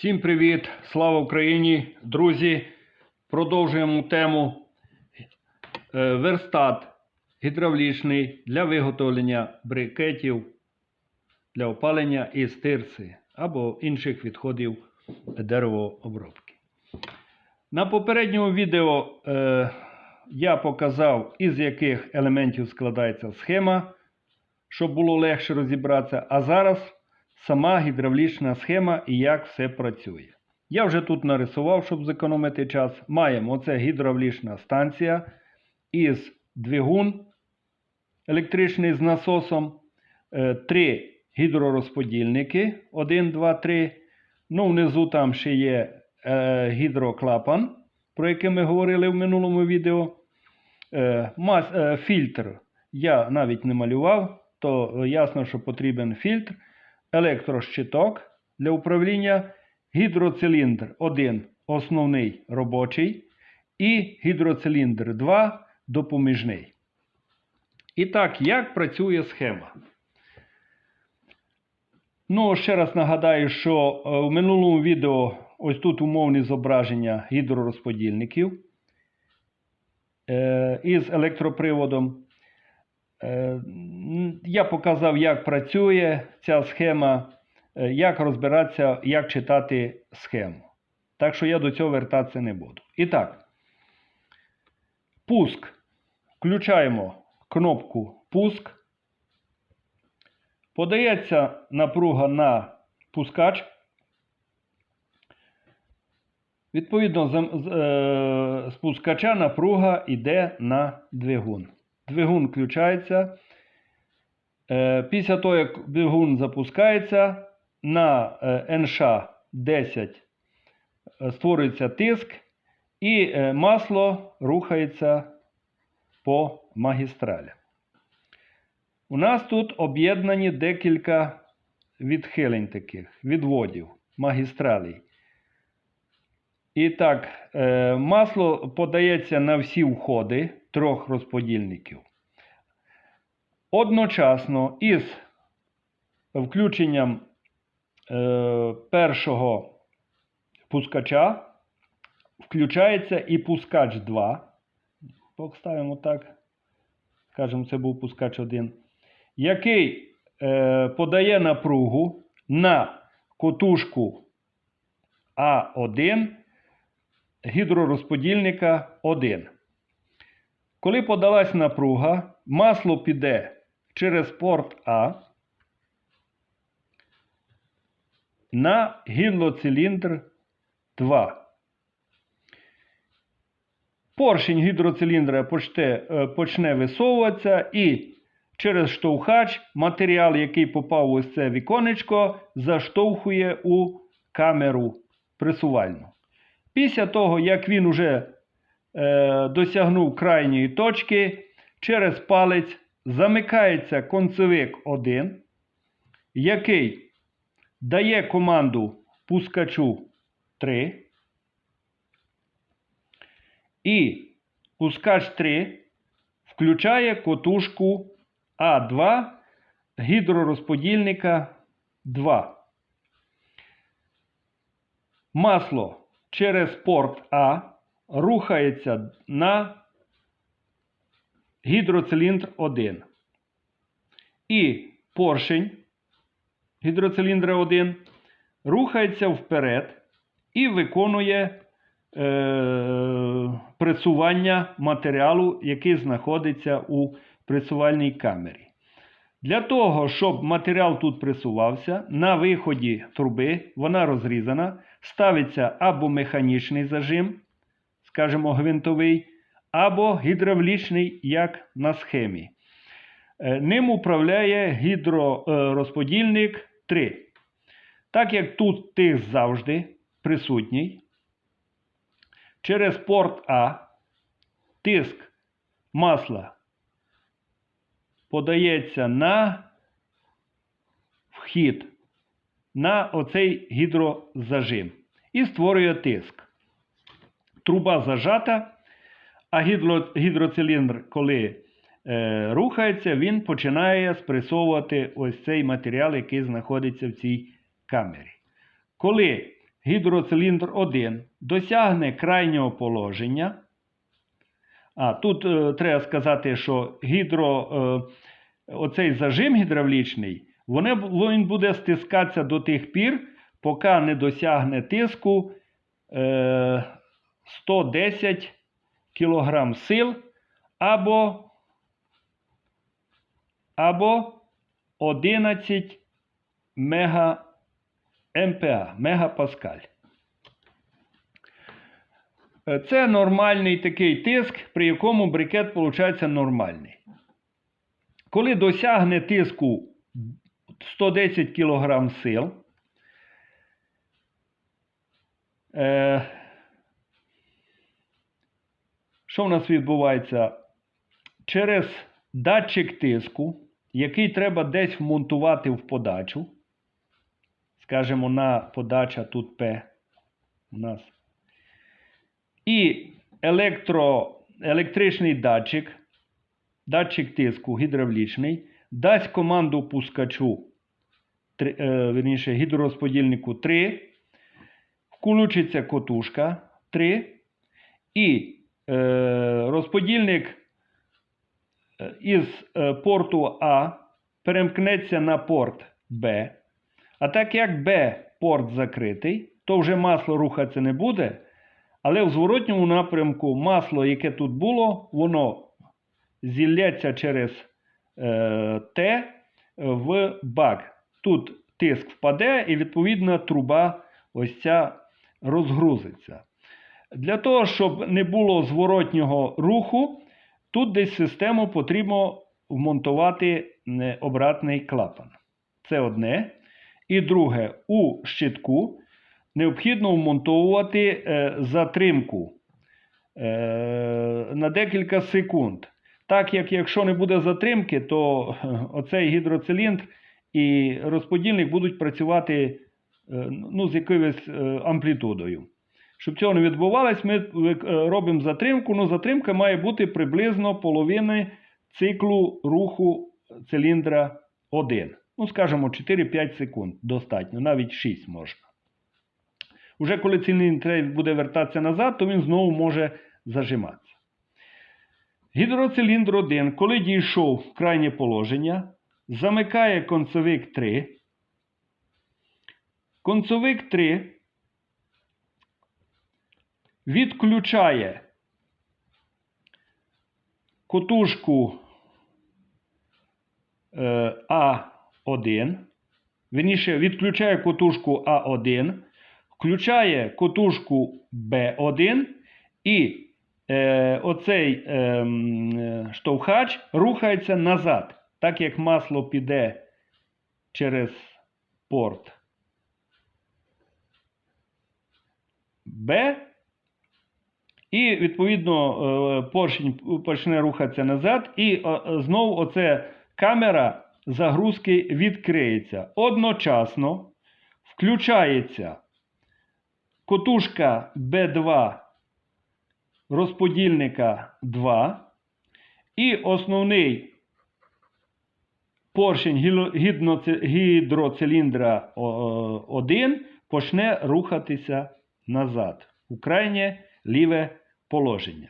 Всім привіт! Слава Україні! Друзі! Продовжуємо тему е, верстат гідравлічний для виготовлення брикетів для опалення із тирси або інших відходів деревообробки. На попередньому відео е, я показав, із яких елементів складається схема, щоб було легше розібратися. А зараз сама гідравлічна схема і як все працює. Я вже тут нарисував, щоб зекономити час. Маємо оце гідравлічна станція із двигун електричний з насосом, е, три гідророзподільники 1, 2, 3. Ну, внизу там ще є е, гідроклапан, про який ми говорили в минулому відео. Е, мас, е, фільтр я навіть не малював, то ясно, що потрібен фільтр, електрощиток для управління, гідроциліндр 1 основний робочий, і гідроциліндр 2 допоміжний. І так, як працює схема? Ну, ще раз нагадаю, що е, в минулому відео ось тут умовні зображення гідророзподільників е, із електроприводом. Е, Я показав, як працює ця схема, е, як розбиратися, як читати схему. Так що я до цього вертатися не буду. І так, пуск. Включаємо кнопку пуск. Подається напруга на пускач. Відповідно, е, з пускача напруга йде на двигун. Двигун включається. Е, після того, як двигун запускається, на е, НШ 10 е, створюється тиск, і масло рухається по магістралі. У нас тут об'єднані декілька відхилень таких, відводів, магістралей. І так, масло подається на всі входи трьох розподільників. Одночасно із включенням е, першого пускача включається і пускач 2. Поставимо так. Скажемо, це був пускач 1, який е, подає напругу на котушку А1 гідророзподільника 1. Коли подалась напруга, масло піде через порт А на гідроциліндр 2. Поршень гідроциліндра почне, е, почне висовуватися і через штовхач матеріал, який попав ось це віконечко, заштовхує у камеру пресувальну. Після того, як він уже е, досягнув крайньої точки, через палець замикається концевик 1, який дає команду пускачу 3. І пускач 3 включає котушку А2 гідророзподільника 2. Масло через порт А рухається на гідроциліндр 1. І поршень гідроциліндра 1 рухається вперед і виконує е, пресування матеріалу, який знаходиться у пресувальній камері. Для того, щоб матеріал тут пресувався, на виході труби, вона розрізана, ставиться або механічний зажим, скажімо, гвинтовий, або гідравлічний, як на схемі. Е, Ним управляє гідророзподільник 3. Так як тут тиск завжди присутній, через порт А тиск масла подається на вхід на оцей гідрозажим і створює тиск. Труба зажата, а гідро, гідроциліндр, коли е, рухається, він починає спресовувати ось цей матеріал, який знаходиться в цій камері. Коли гідроциліндр 1 досягне крайнього положення. А тут е, треба сказати, що гідро, е, оцей зажим гідравлічний, вони, він буде стискатися до тих пір, поки не досягне тиску е, 110 кг сил або, або 11 мега МПА, мегапаскаль. Е, Це нормальний такий тиск, при якому брикет виходить нормальний. Коли досягне тиску 110 кг сил, е, що в нас відбувається? Через датчик тиску, який треба десь вмонтувати в подачу, скажімо, на подача тут П у нас. І електро, електричний датчик, датчик тиску гідравлічний, дасть команду пускачу, три- е, верніше, гідророзподільнику 3, включиться котушка 3, і розподільник е, із е, порту А перемкнеться на порт Б. А так як Б порт закритий, то вже масло рухатися не буде. Але в зворотньому напрямку масло, яке тут було, воно зілляться через е, Т в бак. Тут тиск впаде і відповідно труба ось ця розгрузиться. Для того, щоб не було зворотнього руху, тут десь систему потрібно вмонтувати е, обратний клапан. Це одне. І друге, у щитку необхідно вмонтовувати е, затримку е, на декілька секунд. Так як якщо не буде затримки, то оцей гідроциліндр і розподільник будуть працювати ну, з якоюсь амплітудою. Щоб цього не відбувалось, ми е, робимо затримку. Ну, затримка має бути приблизно половини циклу руху циліндра 1. Ну, скажімо, 4-5 секунд достатньо, навіть 6 можна. Уже коли циліндр буде вертатися назад, то він знову може зажиматися. Гідроциліндр 1, коли дійшов в крайнє положення, замикає концевик 3. Концевик 3 відключає котушку е, А1, верніше, відключає котушку А1, включає котушку Б1 і е, оцей е, е, штовхач рухається назад, так як масло піде через порт Б. І, відповідно, е, поршень почне рухатися назад, і е, знову оце камера загрузки відкриється. Одночасно включається котушка B2 розподільника 2 і основний поршень гідроциліндра 1 почне рухатися назад у крайнє ліве положення.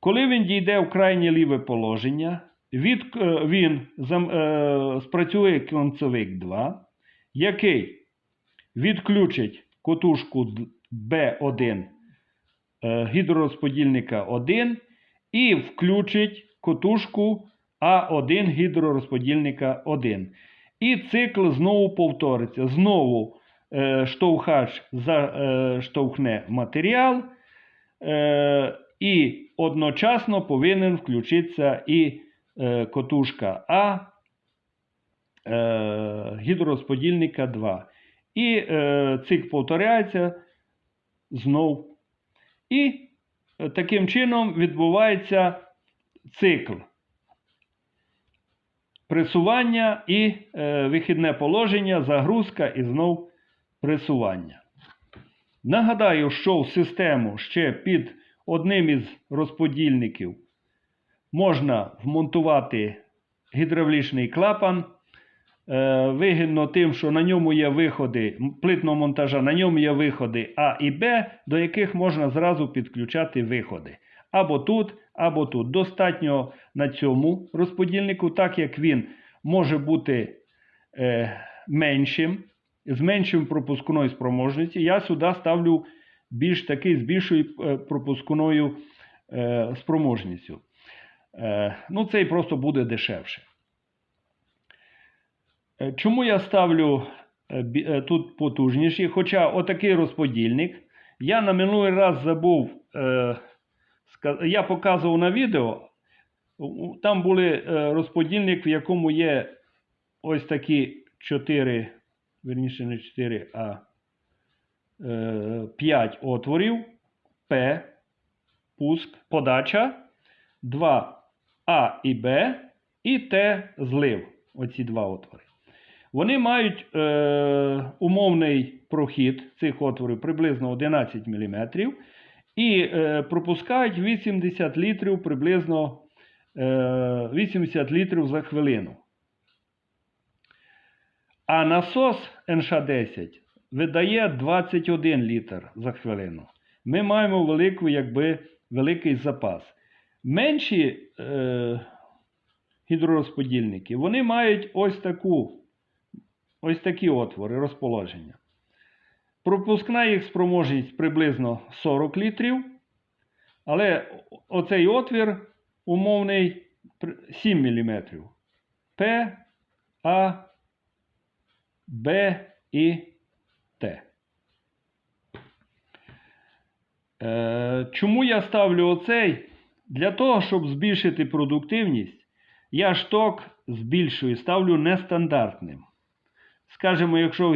Коли він дійде в крайнє ліве положення, від, е, він зам- е, спрацює кінцевик 2, який відключить котушку д- B1 е, гідророзподільника 1 і включить котушку А1 гідророзподільника 1. І цикл знову повториться. Знову е, штовхач заштовхне матеріал, е, і одночасно повинен включитися і е, котушка А е, гідророзподільника 2. І е, цикл повторяється знов. І е, таким чином відбувається цикл пресування і е, вихідне положення, загрузка і знов пресування. Нагадаю, що в систему ще під одним із розподільників можна вмонтувати гідравлічний клапан е, вигідно тим, що на ньому є виходи плитного монтажа, на ньому є виходи А і Б, до яких можна зразу підключати виходи. Або тут, або тут. Достатньо на цьому розподільнику, так як він може бути е, меншим, з меншим пропускною спроможністю, я сюди ставлю більш такий з більшою е, пропускною е, спроможністю. Е, ну, цей просто буде дешевше. Чому я ставлю тут потужніші? Хоча отакий розподільник. Я на минулий раз забув, я показував на відео. Там е, розподільник, в якому є ось такі 4, верніше не 4, а 5 отворів. П, пуск, подача, 2 А і Б і Т злив. Оці два отвори. Вони мають е, умовний прохід цих отворів приблизно 11 мм і е, пропускають 80 літрів приблизно е, 80 літрів за хвилину. А насос НШ-10 видає 21 літр за хвилину. Ми маємо велику, якби, великий запас. Менші е, гідророзподільники, вони мають ось таку, ось такі отвори розположення. Пропускна їх спроможність приблизно 40 літрів, але оцей отвір умовний 7 мм. П, А, Б і Т. Е, чому я ставлю оцей? Для того, щоб збільшити продуктивність, я шток збільшую, ставлю нестандартним. Скажімо, якщо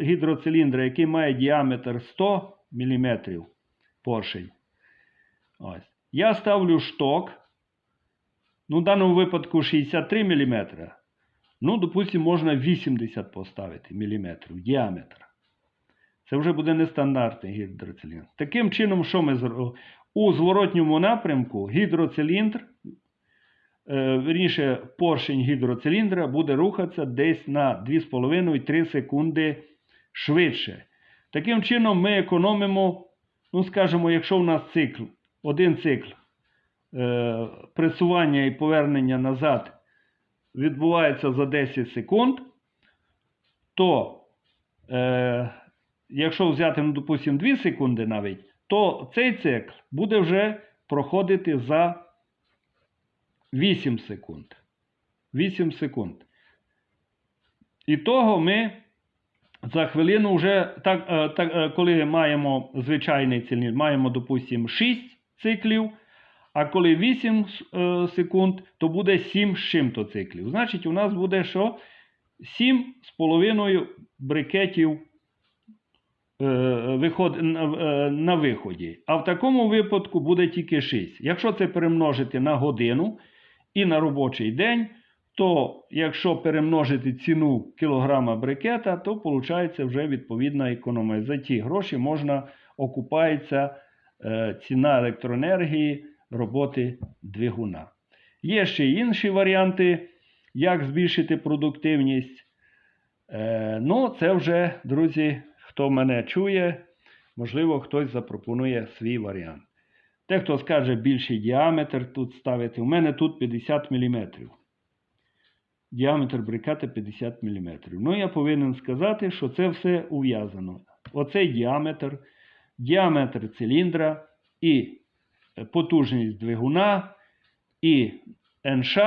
гідроциліндра, який має діаметр 100 мм поршень, ось, я ставлю шток, ну, в даному випадку 63 мм. Ну, допустимо, можна 80 поставити мм діаметр. Це вже буде нестандартний гідроциліндр. Таким чином, що ми зробимо? У зворотньому напрямку гідроциліндр, е, верніше, поршень гідроциліндра буде рухатися десь на 2,5-3 секунди швидше. Таким чином, ми економимо, ну, скажімо, якщо у нас цикл, один цикл е, пресування і повернення назад відбувається за 10 секунд, то е, якщо взяти, ну, допустимо, 2 секунди навіть, то цей цикл буде вже проходити за 8 секунд. 8 секунд. І того ми за хвилину вже, так, е, так, е, коли маємо звичайний циліндр, маємо, допустимо, 6 циклів, а коли 8 е, секунд, то буде 7 з чим-то циклів. Значить, у нас буде що? 7 з половиною брикетів е, на, е, виході. А в такому випадку буде тільки 6. Якщо це перемножити на годину і на робочий день, то якщо перемножити ціну кілограма брикета, то виходить вже відповідна економія. За ті гроші можна окупається ціна електроенергії роботи двигуна. Є ще інші варіанти, як збільшити продуктивність. Е, ну, це вже, друзі, хто мене чує, можливо, хтось запропонує свій варіант. Те, хто скаже більший діаметр тут ставити, у мене тут 50 мм. Діаметр брикета 50 мм. Ну, я повинен сказати, що це все ув'язано. Оцей діаметр, діаметр циліндра і потужність двигуна, і НШ,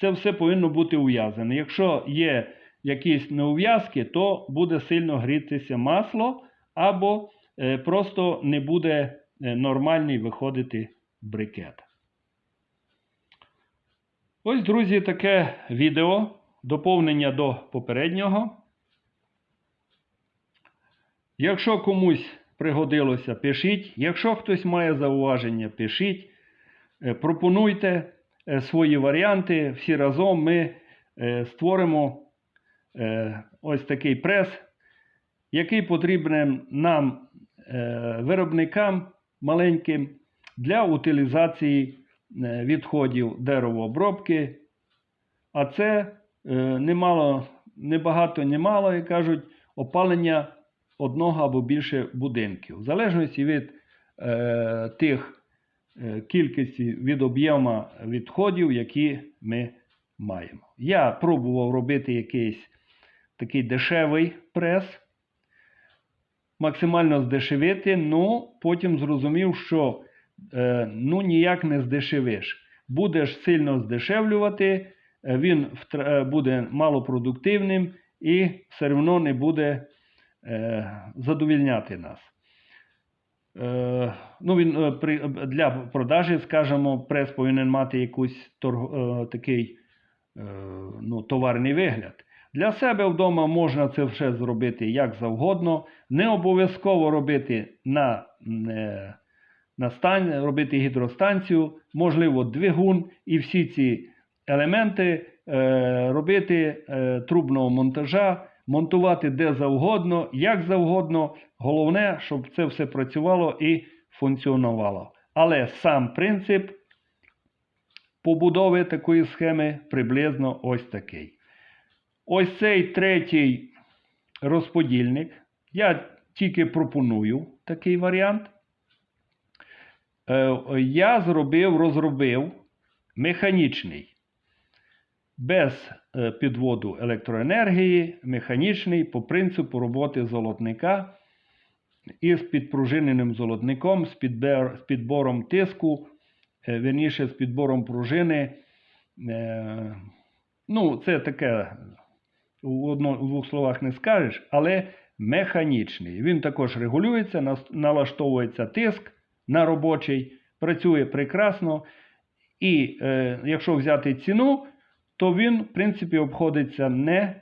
це все повинно бути ув'язане. Якщо є якісь неув'язки, то буде сильно грітися масло, або е, просто не буде е, нормальний виходити брикет. Ось, друзі, таке відео, доповнення до попереднього. Якщо комусь пригодилося, пишіть. Якщо хтось має зауваження, пишіть. Е, Пропонуйте е, свої варіанти. Всі разом ми е, створимо ось такий прес, який потрібен нам, виробникам маленьким, для утилізації відходів деревообробки. А це немало не багато, не мало, як кажуть, опалення одного або більше будинків. В залежності від е, тих е, кількості від об'єму відходів, які ми маємо. Я пробував робити якийсь такий дешевий прес, максимально здешевити, ну потім зрозумів, що е, ну ніяк не здешевиш. Будеш сильно здешевлювати, е, він е, буде малопродуктивним і все одно не буде задовільняти нас. Е, ну, він, е, для продажі, скажімо, прес повинен мати якийсь торг, е, такий е, ну, товарний вигляд. Для себе вдома можна це все зробити як завгодно. Не обов'язково робити на, е, на стан, робити гідростанцію, можливо, двигун і всі ці елементи е, робити е, трубного монтажа, монтувати де завгодно, як завгодно. Головне, щоб це все працювало і функціонувало. Але сам принцип побудови такої схеми приблизно ось такий. Ось цей третій розподільник. Я тільки пропоную такий варіант. Е, Я зробив, розробив механічний. Без е, підводу електроенергії, механічний по принципу роботи золотника із підпружиненим золотником, з, підбором тиску, е, вірніше з підбором пружини. Е, Ну, це таке в двох словах не скажеш, але механічний. Він також регулюється, налаштовується тиск на робочий, працює прекрасно. І е, якщо взяти ціну, то він, в принципі, обходиться не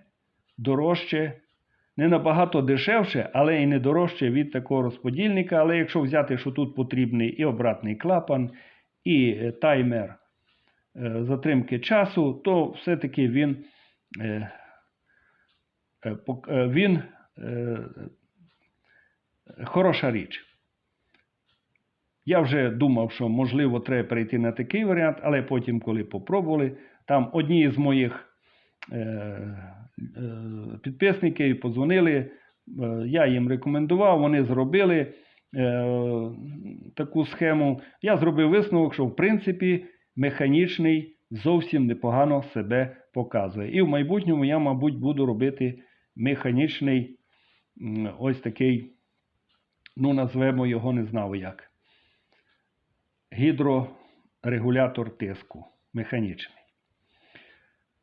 дорожче, не набагато дешевше, але і не дорожче від такого розподільника. Але якщо взяти, що тут потрібний і обратний клапан, і е, таймер е, затримки часу, то все-таки він, е, він хороша річ. Я вже думав, що можливо треба перейти на такий варіант, але потім, коли попробували, там одні з моїх е, е, підписників подзвонили, е, я їм рекомендував, вони зробили е, таку схему. Я зробив висновок, що в принципі механічний зовсім непогано себе показує. І в майбутньому я, мабуть, буду робити механічний ось такий, ну, назвемо його не знаю як гідрорегулятор тиску механічний.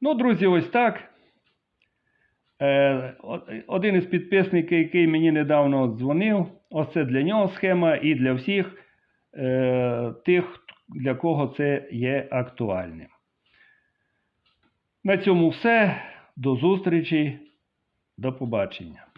Ну, друзі, ось так. Е, один із підписників, який мені недавно дзвонив, ось це для нього схема і для всіх е, тих, для кого це є актуальним. На цьому все. До зустрічі. До побачення.